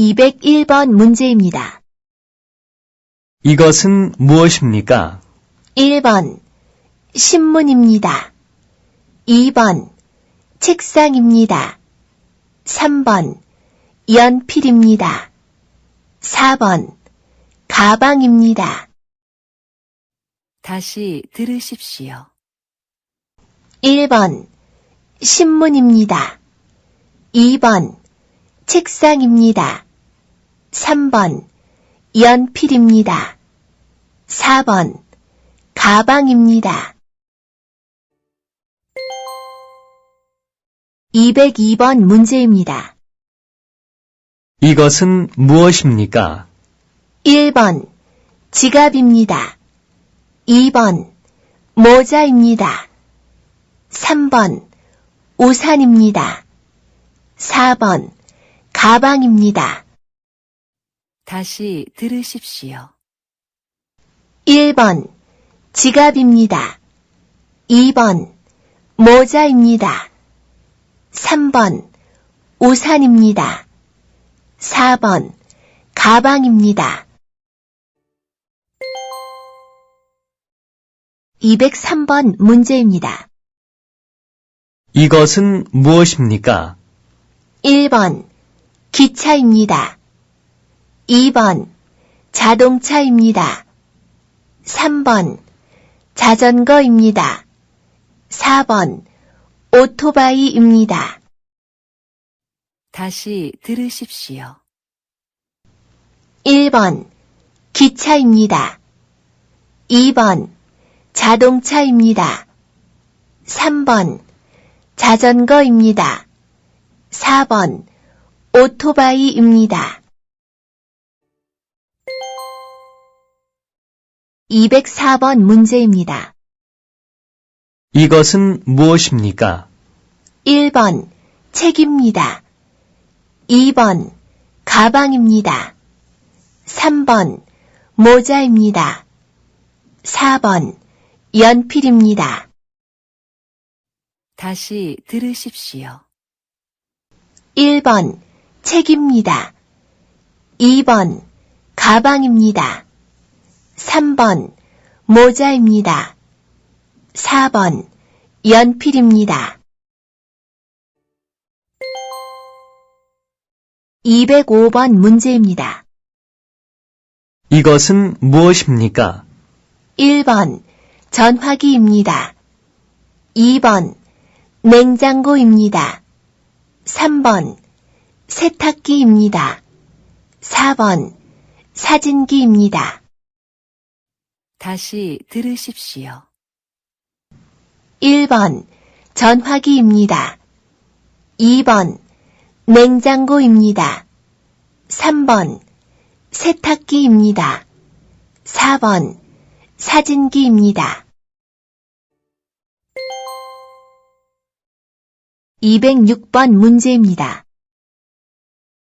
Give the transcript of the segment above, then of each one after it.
201번 문제입니다. 이것은 무엇입니까? 1번 신문입니다. 2번 책상입니다. 3번 연필입니다. 4번 가방입니다. 다시 들으십시오. 1번 신문입니다. 2번 책상입니다. 3번 연필입니다. 4번 가방입니다. 202번 문제입니다. 이것은 무엇입니까? 1번 지갑입니다. 2번 모자입니다. 3번 우산입니다. 4번 가방입니다. 다시 들으십시오. 1번 지갑입니다. 2번 모자입니다. 3번 우산입니다. 4번 가방입니다. 203번 문제입니다. 이것은 무엇입니까? 1번 기차입니다. 2번 자동차입니다. 3번 자전거입니다. 4번 오토바이입니다. 다시 들으십시오. 1번 기차입니다. 2번 자동차입니다. 3번 자전거입니다. 4번 오토바이입니다. 204번 문제입니다. 이것은 무엇입니까? 1번 책입니다. 2번 가방입니다. 3번 모자입니다. 4번 연필입니다. 다시 들으십시오. 1번 책입니다. 2번 가방입니다. 3번 모자입니다. 4번 연필입니다. 205번 문제입니다. 이것은 무엇입니까? 1번 전화기입니다. 2번 냉장고입니다. 3번 세탁기입니다. 4번 사진기입니다. 다시 들으십시오. 1번 전화기입니다. 2번 냉장고입니다. 3번 세탁기입니다. 4번 사진기입니다. 206번 문제입니다.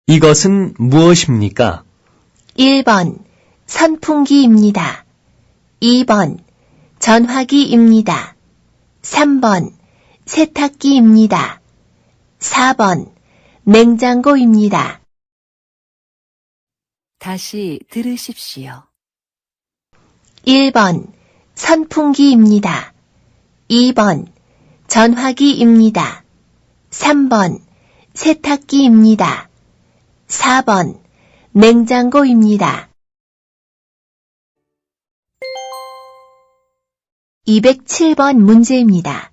이것은 무엇입니까? 1번 선풍기입니다. 2번 전화기입니다. 3번 세탁기입니다. 4번 냉장고입니다. 다시 들으십시오. 1번 선풍기입니다. 2번 전화기입니다. 3번 세탁기입니다. 4번 냉장고입니다. 207번 문제입니다.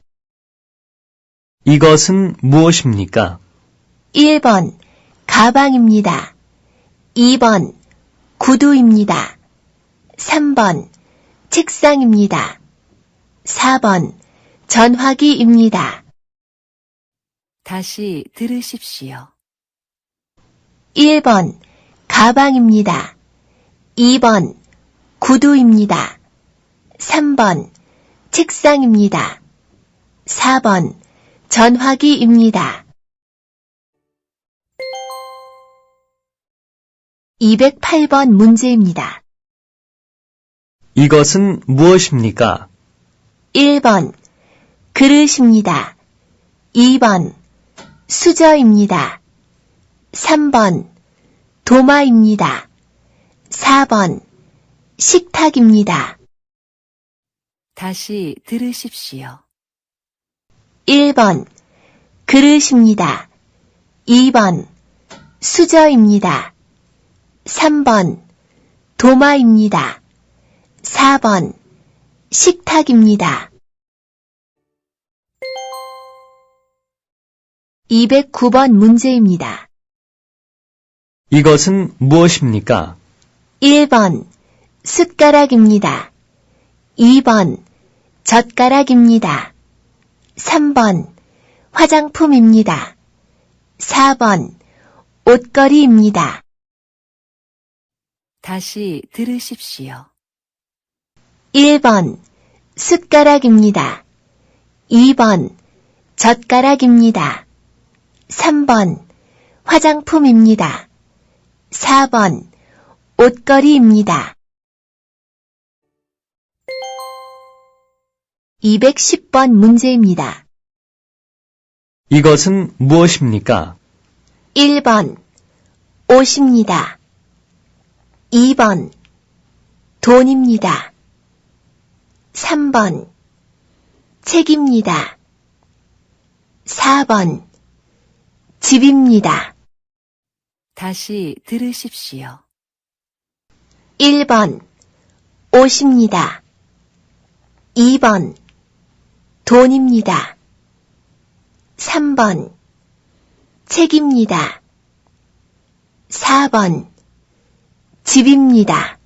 이것은 무엇입니까? 1번 가방입니다. 2번 구두입니다. 3번 책상입니다. 4번 전화기입니다. 다시 들으십시오. 1번 가방입니다. 2번 구두입니다. 3번 책상입니다. 4번 전화기입니다. 208번 문제입니다. 이것은 무엇입니까? 1번 그릇입니다. 2번 수저입니다. 3번 도마입니다. 4번 식탁입니다. 다시 들으십시오. 1번 그릇입니다. 2번 수저입니다. 3번 도마입니다. 4번 식탁입니다. 209번 문제입니다. 이것은 무엇입니까? 1번 숟가락입니다. 2번 젓가락입니다. 3번 화장품입니다. 4번 옷걸이입니다. 다시 들으십시오. 1번 숟가락입니다. 2번 젓가락입니다. 3번 화장품입니다. 4번 옷걸이입니다. 210번 문제입니다. 이것은 무엇입니까? 1번 옷입니다. 2번 돈입니다. 3번 책입니다. 4번 집입니다. 다시 들으십시오. 1번 옷입니다. 2번 돈입니다. 3번 책입니다. 4번 집입니다.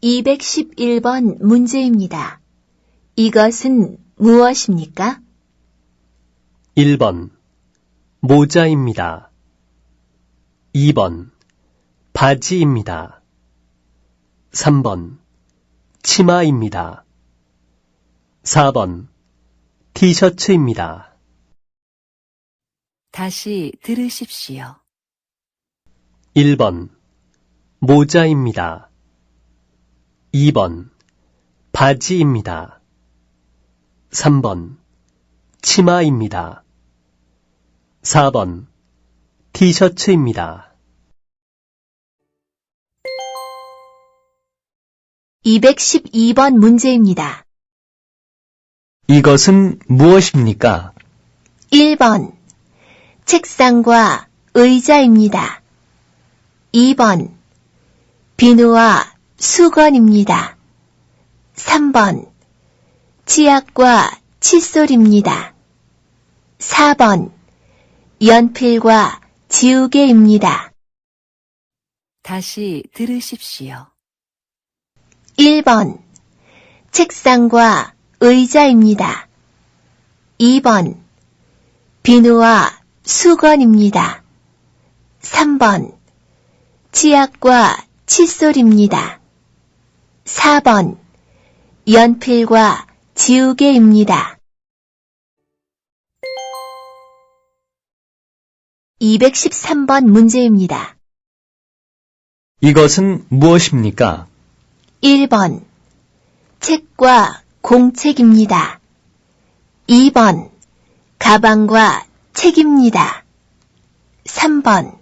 211번 문제입니다. 이것은 무엇입니까? 1번 모자입니다. 2번 바지입니다. 3번 치마입니다. 4번 티셔츠입니다. 다시 들으십시오. 1번 모자입니다. 2번 바지입니다. 3번 치마입니다. 4번 티셔츠입니다. 212번 문제입니다. 이것은 무엇입니까? 1번 책상과 의자입니다. 2번 비누와 수건입니다. 3번 치약과 칫솔입니다. 4번 연필과 지우개입니다. 다시 들으십시오. 1번 책상과 의자입니다. 2번 비누와 수건입니다. 3번 치약과 칫솔입니다. 4번 연필과 지우개입니다. 213번 문제입니다. 이것은 무엇입니까? 1번 책과 공책입니다. 2번 가방과 책입니다. 3번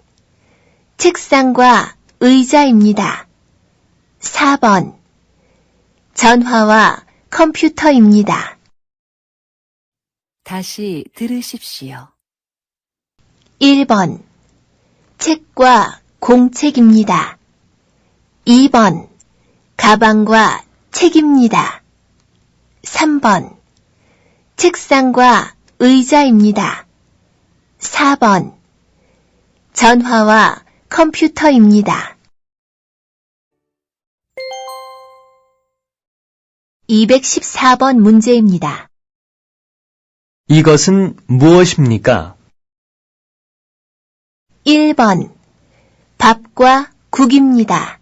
책상과 의자입니다. 4번 전화와 컴퓨터입니다. 다시 들으십시오. 1번 책과 공책입니다. 2번 가방과 책입니다. 3번 책상과 의자입니다. 4번 전화와 컴퓨터입니다. 214번 문제입니다. 이것은 무엇입니까? 1번 밥과 국입니다.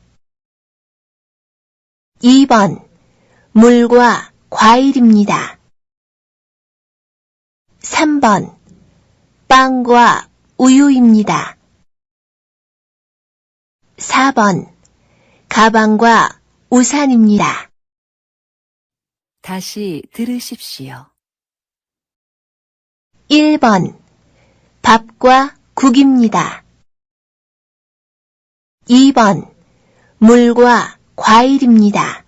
2번 물과 과일입니다. 3번 빵과 우유입니다. 4번 가방과 우산입니다. 다시 들으십시오. 1번 밥과 국입니다. 2번 물과 과일입니다.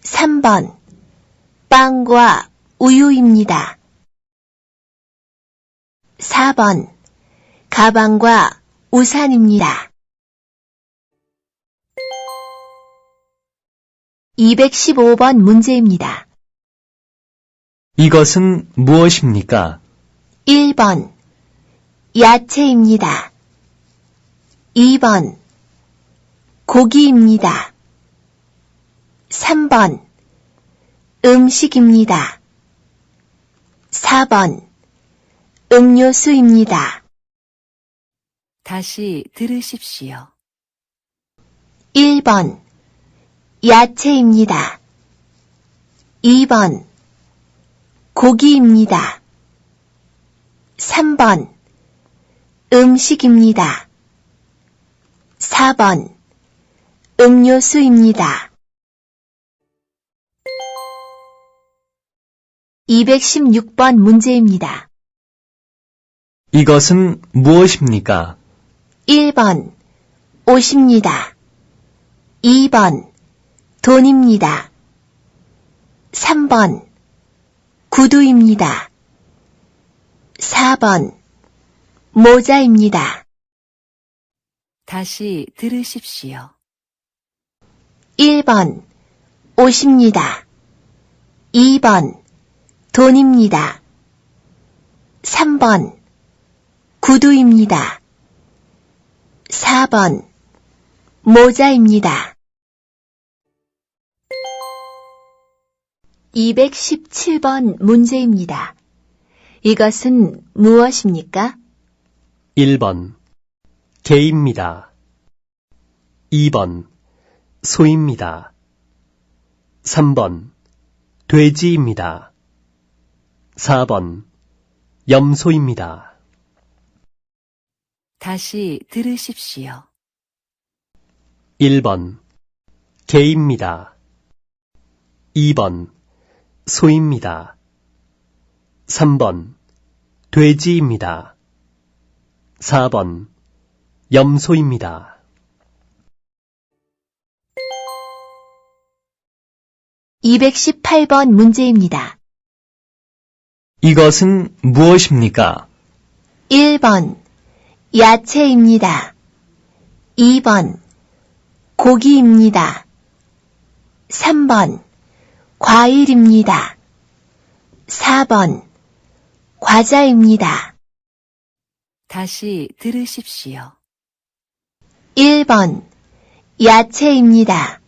3번 빵과 우유입니다. 4번 가방과 우산입니다. 215번 문제입니다. 이것은 무엇입니까? 1번 야채입니다. 2번 고기입니다. 3번 음식입니다. 4번 음료수입니다. 다시 들으십시오. 1번 야채입니다. 2번 고기입니다. 3번 음식입니다. 4번 음료수입니다. 216번 문제입니다. 이것은 무엇입니까? 1번 옷입니다. 2번 돈입니다. 3번 구두입니다. 4번 모자입니다. 다시 들으십시오. 1번 옷입니다. 2번 돈입니다. 3번 구두입니다. 4번 모자입니다. 217번 문제입니다. 이것은 무엇입니까? 1번 개입니다. 2번 소입니다. 3번 돼지입니다. 4번 염소입니다. 다시 들으십시오. 1번 개입니다. 2번 소입니다. 3번 돼지입니다. 4번 염소입니다. 218번 문제입니다. 이것은 무엇입니까? 1번 야채입니다. 2번 고기입니다. 3번 과일입니다. 4번 과자입니다. 다시 들으십시오. 1번 야채입니다.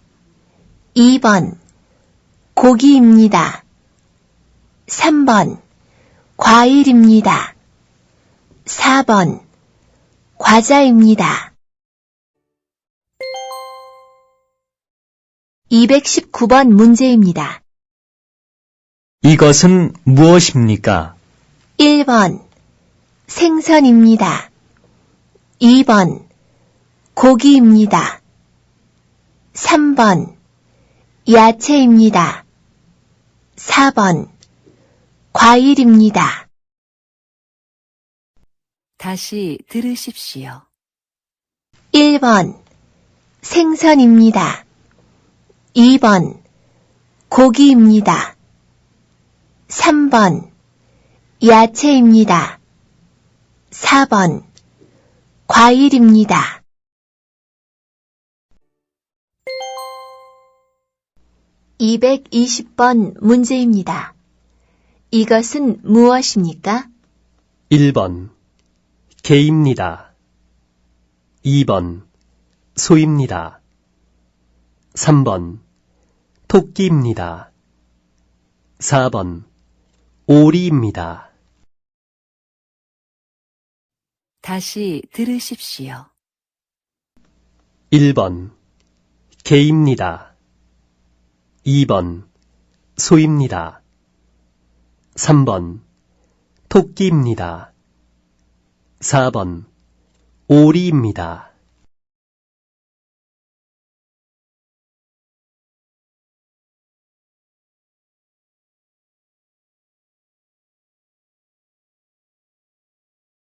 2번 고기입니다. 3번 과일입니다. 4번 과자입니다. 219번 문제입니다. 이것은 무엇입니까? 1번 생선입니다. 2번 고기입니다. 3번 야채입니다. 4번 과일입니다. 다시 들으십시오. 1번 생선입니다. 2번 고기입니다. 3번 야채입니다. 4번 과일입니다. 220번 문제입니다. 이것은 무엇입니까? 1번 개입니다. 2번 소입니다. 3번 토끼입니다. 4번 오리입니다. 다시 들으십시오. 1번 개입니다. 2번 소입니다. 3번 토끼입니다. 4번 오리입니다.